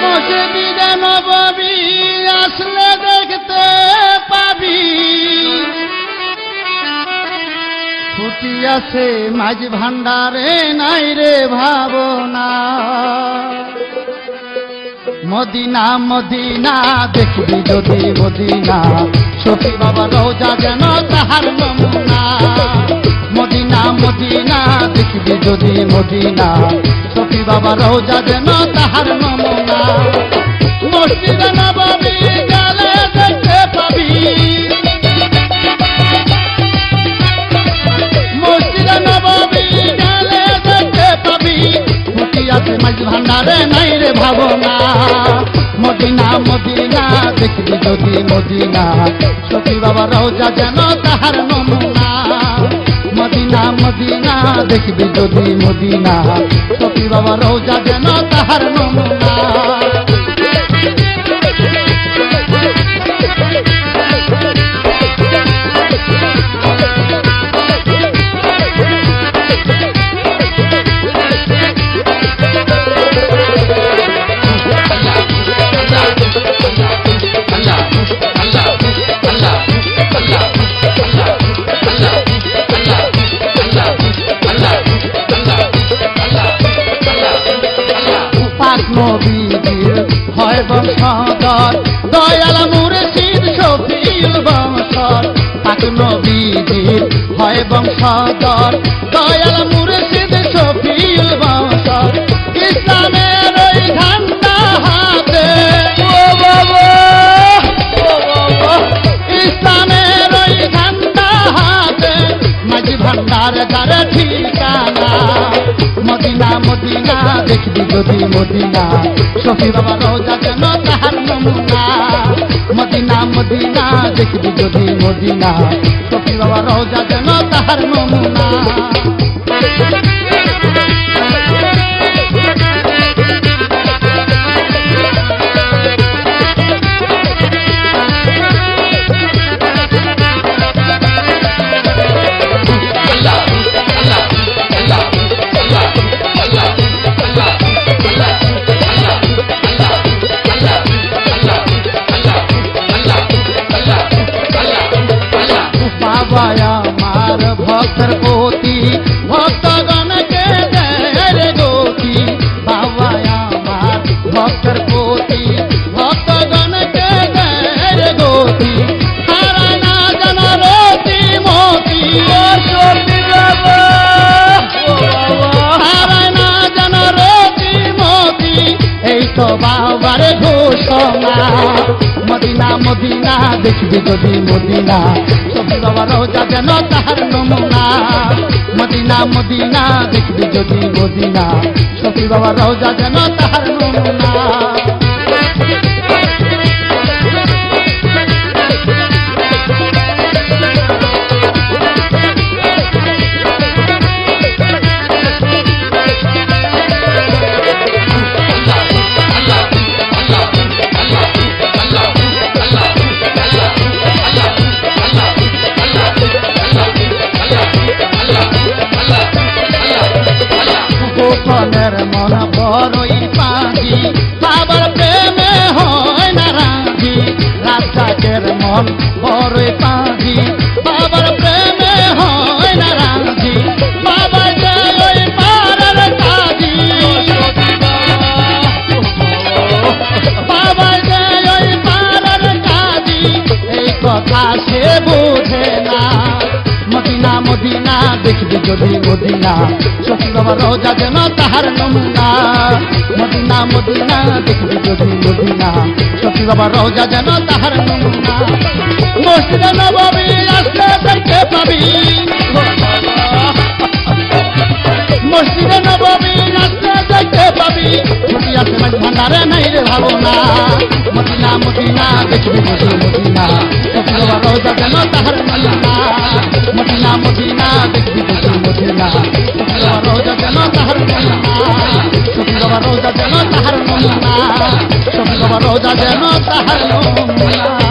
মসজিদে নববী আসলে দেখতে পাবি ফুটি আছে, মাঝ ভান্ডারে নাই রে ভাবনা। মদিনা মদিনা, দেখবি যদি মদিনা, সখী বাবা রোজা যেন তাহার নমুনা। মদিনা মদিনা, দেখবি যদি মদিনা, সখী বাবা রোজা যেন তাহার নমুনা। মসজিদে নববী মাঝ ভান্ডারে নাই রে ভাবনা। মদিনা মদিনা, দেখবি যদি মদিনা। সখী বাবা রোজা যেন তাহার নমুনা। মদিনা মদিনা, দেখবি যদি মদিনা। সখী বাবা রোজা যেন তাহার নমুনা। হয় বংশধর, দয়াল মুর্শিদ শফিল বংশর পাক নবীজির হয় বংশধর, দয়াল মুর্শিদ শফিল বংশর ইসলামের মদিনা মদিনা, দেখবি যদি মদিনা। সফি বাবা রোজা যেন তাহার নমুনা। মদিনা মদিনা, দেখবি যদি মদিনা। সফি বাবা রোজা যেন তাহার নমুনা। বাবা আমার ভক্তর পতি মদিনা মদিনা, দেখবি যদি মদিনা। সবুজ বাবা রোজা যেন তাহার নমুনা। মদিনা মদিনা, দেখবি যদি মদিনা। সবুজ বাবা রোজা যেন তাহার নমুনা। বড়ই পাখি, বাবার প্রেমে হয় না রাজি রাজাকের মন বড়ই পাখি, বাবার প্রেমে হয় না রাজি বাবা জয় পারার কাজি বাবা জয় পারার কাজি এই কথা মদিনা দেখবি যদি মদিনা। সখী রোজা যেন তাহার নমুনা। মদিনা মদিনা, দেখবি যদি মদিনা। সখী রোজা যেন তাহার নমুনা। মসজিদে নবমী আসলে দেখতে পাবি। মসজিদে নবমী আসলে দেখতে পাবি। ছুটি মাঝ ভান্ডারে নাই রে ভাবনা। মদিনা দেখবি মধুর মদিনা ভালোয়া রোজা যেন তাহার মাল্লা মদিনা মদিনা দেখবি মধুর মদিনা ভালোয়া রোজা যেন তাহার মাল্লা সফিলবা রোজা যেন তাহার মাল্লা সফিলবা রোজা যেন তাহার মাল্লা